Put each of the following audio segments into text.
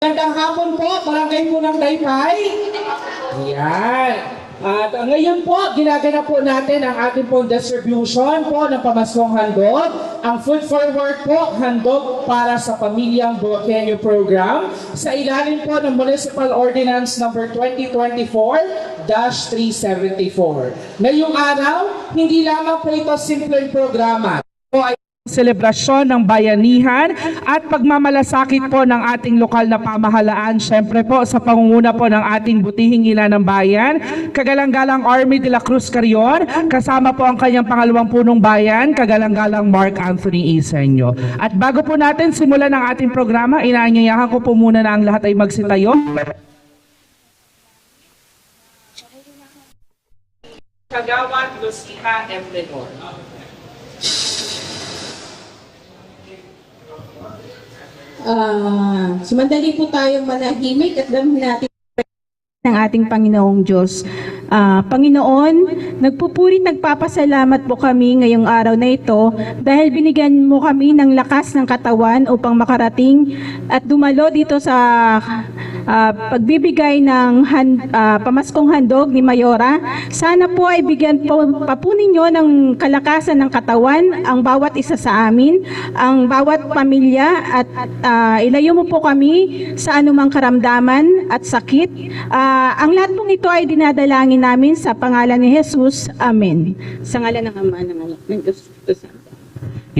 Magandang hapon po, barangay po ng Daypay. Yan. At uh, ngayon po, ginagana po natin ang ating pong distribution po ng pamaskong handog. Ang Food Forward po, handog para sa Pamilyang Buwakenyo Program sa ilalim po ng Municipal Ordinance number 2024-374. Ngayong araw, hindi lamang po ito simpleng programa. Po ay selebrasyon ng bayanihan at pagmamalasakit po ng ating lokal na pamahalaan. Siyempre po sa pangunguna po ng ating butihing ina ng bayan, Kagalang-galang Army de la Cruz Carrion, kasama po ang kanyang pangalawang punong bayan, Kagalang-galang Mark Anthony Isenyo. At bago po natin simulan ang ating programa, inaanyayahan ko po muna na ang lahat ay magsitayo. Kagawad Lucia M. Lenor. Ah, sumandali po tayong manahimik at damhin natin ng ating Panginoong Diyos. Ah, Panginoon, nagpupuri nagpapasalamat po kami ngayong araw na ito dahil binigyan mo kami ng lakas ng katawan upang makarating at dumalo dito sa ah, pagbibigay ng han- ah, pamaskong handog ni Mayora. Sana po ay bigyan po, pa po ng kalakasan ng katawan ang bawat isa sa amin, ang bawat pamilya at ah, ilayo mo po kami sa anumang karamdaman at sakit. Ah, ang lahat pong ito ay dinadalangin namin sa pangalan ni Jesus. Amen. Sa ngalan ng Ama, ng Anak, ng Espiritu Santo.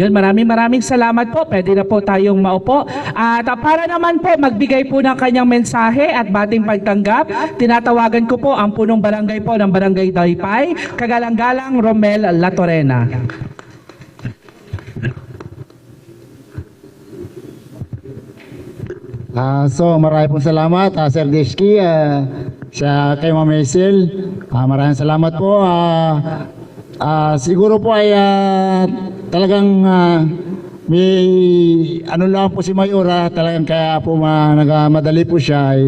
Yun, maraming maraming salamat po. Pwede na po tayong maupo. At ah, para naman po magbigay po ng kanyang mensahe at bating pagtanggap, tinatawagan ko po ang punong barangay po ng Barangay Daypay, Kagalang-galang Romel Latorena. Ah, so marami pong salamat ah, Sir Deshki, ah, sa kay Ma'am Hazel. Ah, maraming salamat po. Ah, ah, siguro po ay ah, talagang ah, may ano lang po si Mayora, talagang kaya po ma, nagmadali po siya ay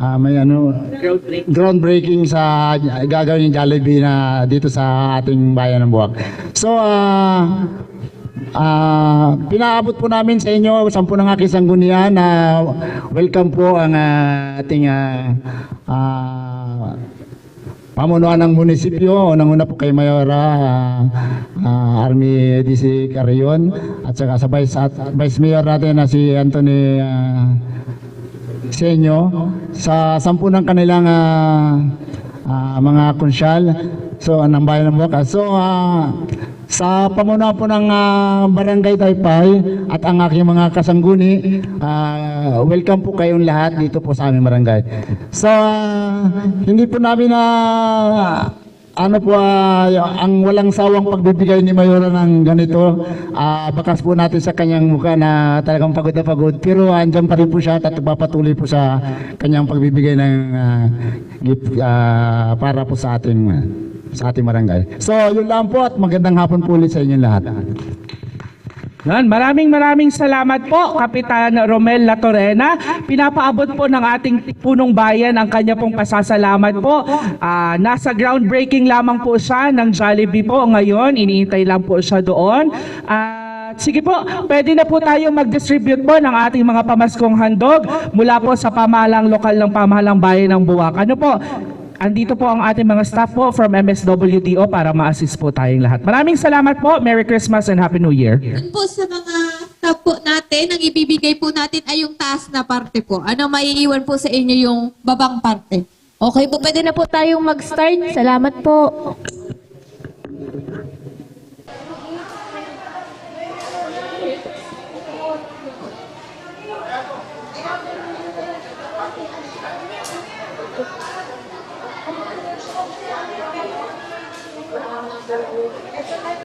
ah, may ano groundbreaking sa gagawin ng Jollibee na dito sa ating bayan ng Buwak. So ah Ah, pinaabot po namin sa inyo sampu ng aking sanggunian na welcome po ang ah, ating ah, ah, pamunuan ng munisipyo. Unang-una po kay Mayora ah, ah, Army DC Carrion at saka sa Vice, at, Vice Mayor natin na si Anthony ah, Senyo sa sampu ng kanilang ah, ah, mga konsyal. So, anong bayan ng Bocas. So, ah, sa pamunuan po ng ah, Barangay Taypay at ang aking mga kasangguni, ah, welcome po kayong lahat dito po sa aming barangay. So, ah, hindi po namin na ano po ah, ang walang sawang pagbibigay ni Mayora ng ganito ah, bakas po natin sa kanyang mukha na talagang pagod na pagod pero andyan pa rin po siya at papatuloy po sa kanyang pagbibigay ng ah, gift ah, para po sa ating sa ating barangay. So, yun lang po at magandang hapon po ulit sa inyo lahat. Yan, maraming maraming salamat po, Kapitan Romel Latorena. Pinapaabot po ng ating punong bayan ang kanya pong pasasalamat po. Ah, nasa groundbreaking lamang po siya ng Jollibee po ngayon. Iniintay lang po siya doon. At sige po, pwede na po tayo mag-distribute po ng ating mga pamaskong handog mula po sa pamahalang lokal ng pamahalang bayan ng Buwak. Ano po? Andito po ang ating mga staff po from MSWDO para ma-assist po tayong lahat. Maraming salamat po. Merry Christmas and Happy New Year. Yun po sa mga staff po natin, ang ibibigay po natin ay yung taas na parte po. Ano maiiwan po sa inyo yung babang parte? Okay po, pwede na po tayong mag-start. Salamat po.